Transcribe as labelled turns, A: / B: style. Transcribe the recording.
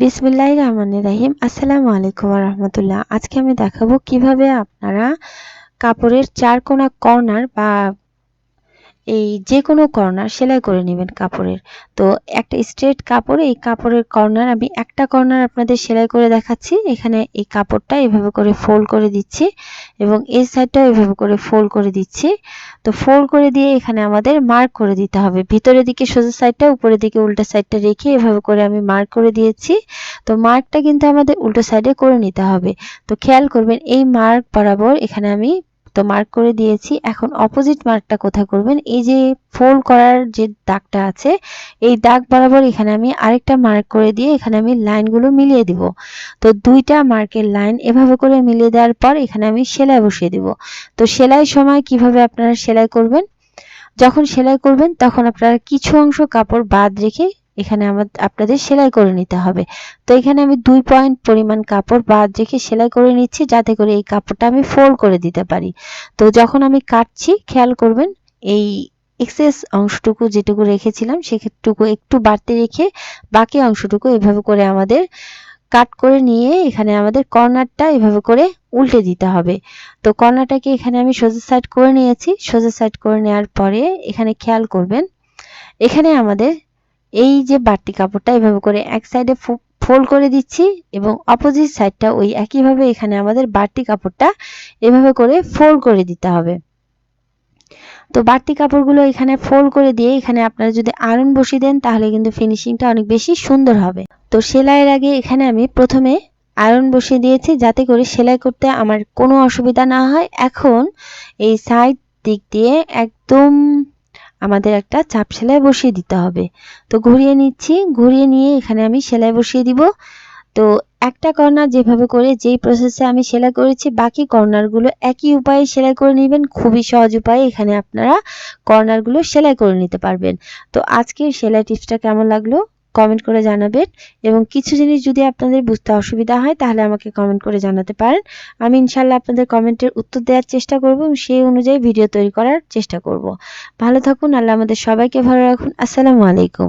A: বিসমিল্লাহির রহমান রাহিম। আসসালামু আলাইকুম রহমতুল্লাহ। আজকে আমি দেখাবো কীভাবে আপনারা কাপড়ের চার কোনা কর্নার বা এই যে কোনো কর্নার সেলাই করে নেবেন কাপড়ের। তো একটা স্ট্রেট কাপড় এই কাপড়ের কর্নার আমি একটা কর্নার আপনাদের সেলাই করে দেখাচ্ছি। এখানে এই কাপড়টা এভাবে করে ফোল্ড করে দিচ্ছি এবং এই সাইডটাও এভাবে করে ফোল্ড করে দিচ্ছি। তো ফোল্ড করে দিয়ে এখানে আমাদের মার্ক করে দিতে হবে। ভিতরের দিকে সোজা সাইডটা উপরের দিকে উল্টো সাইডটা রেখে এভাবে করে আমি মার্ক করে দিয়েছি। তো মার্কটা কিন্তু আমাদের উল্টো সাইডে করে নিতে হবে। তো খেয়াল করবেন এই মার্ক বরাবর এখানে আমি তো মার্ক করে দিয়েছি। এখন অপোজিট মার্কটা কোথায় করবেন? এই যে ফোল্ড করার যে দাগটা আছে, এই দাগ বরাবর এখানে আমি আরেকটা মার্ক করে দিয়ে এখানে আমি লাইনগুলো মিলিয়ে দিব। তো দুইটা মার্কের লাইন এভাবে করে মিলিয়ে দেওয়ার পর এখানে আমি সেলাই বসিয়ে দিব। তো সেলাই সময় কীভাবে আপনারা সেলাই করবেন? যখন সেলাই করবেন, তখন আপনারা কিছু অংশ কাপড় বাদ রেখে এখানে আমার, আপনাদের সেলাই করে নিতে হবে। তো এখানে আমি দুই পয়েন্ট পরিমাণ কাপড় বাদ রেখে সেলাই করে নিচ্ছি, যাতে করে এই কাপড়টা আমি ফোল্ড করে দিতে পারি। তো যখন আমি কাটছি, খেয়াল করবেন, এই এক্সেস অংশটুকু যেটুকু রেখেছিলাম, সেটুকু একটু বাড়তি রেখে বাকি অংশটুকু এভাবে করে আমাদের কাট করে নিয়ে এখানে আমাদের কর্নারটা এভাবে করে উল্টে দিতে হবে। তো কর্নারটাকে এখানে আমি সোজা সাইড করে নিয়েছি। সোজা সাইড করে নেওয়ার পরে এখানে খেয়াল করবেন, এখানে আমাদের এই যে বাড়তি কাপড়টা এভাবে করে এক সাইডে ফোল্ড করে দিচ্ছি এবং অপোজিট সাইডটা ওই একইভাবে এখানে আমাদের বাড়তি কাপড়টা এভাবে করে ফোল্ড করে দিতে হবে। তো বাড়তি কাপড়গুলো এখানে ফোল্ড করে দিয়ে এখানে আপনারা যদি আয়রন বসিয়ে দেন তাহলে কিন্তু ফিনিশিংটা অনেক বেশি সুন্দর হবে। তো সেলাইয়ের আগে এখানে আমি প্রথমে আয়রন বসিয়ে দিয়েছি যাতে করে সেলাই করতে আমার কোনো অসুবিধা না হয়। এখন এই সাইড দিক দিয়ে একদম আমাদের একটা চাপ সেলাই বসিয়ে দিতে হবে। তো ঘুরিয়ে নিচ্ছি, ঘুরিয়ে নিয়ে এখানে আমি সেলাই বসিয়ে দিব। তো একটা কর্নার যেভাবে করে যেই প্রসেসে আমি সেলাই করেছি, বাকি কর্নারগুলো একই উপায়ে সেলাই করে নেবেন। খুবই সহজ উপায়ে এখানে আপনারা কর্নারগুলো সেলাই করে নিতে পারবেন। তো আজকের সেলাই টিপসটা কেমন লাগল? কমেন্ট করে জানাবেন। এবং কিছু জিনিস যদি আপনাদের বুঝতে অসুবিধা হয়, তাহলে আমাকে কমেন্ট করে জানাতে পারেন। আমি ইনশাল্লাহ আপনাদের কমেন্টের উত্তর দেওয়ার চেষ্টা করব এবং সেই অনুযায়ী ভিডিও তৈরি করার চেষ্টা করব। ভালো থাকুন, আল্লাহ আমাদের সবাইকে ভালো রাখুন। আসসালামু আলাইকুম।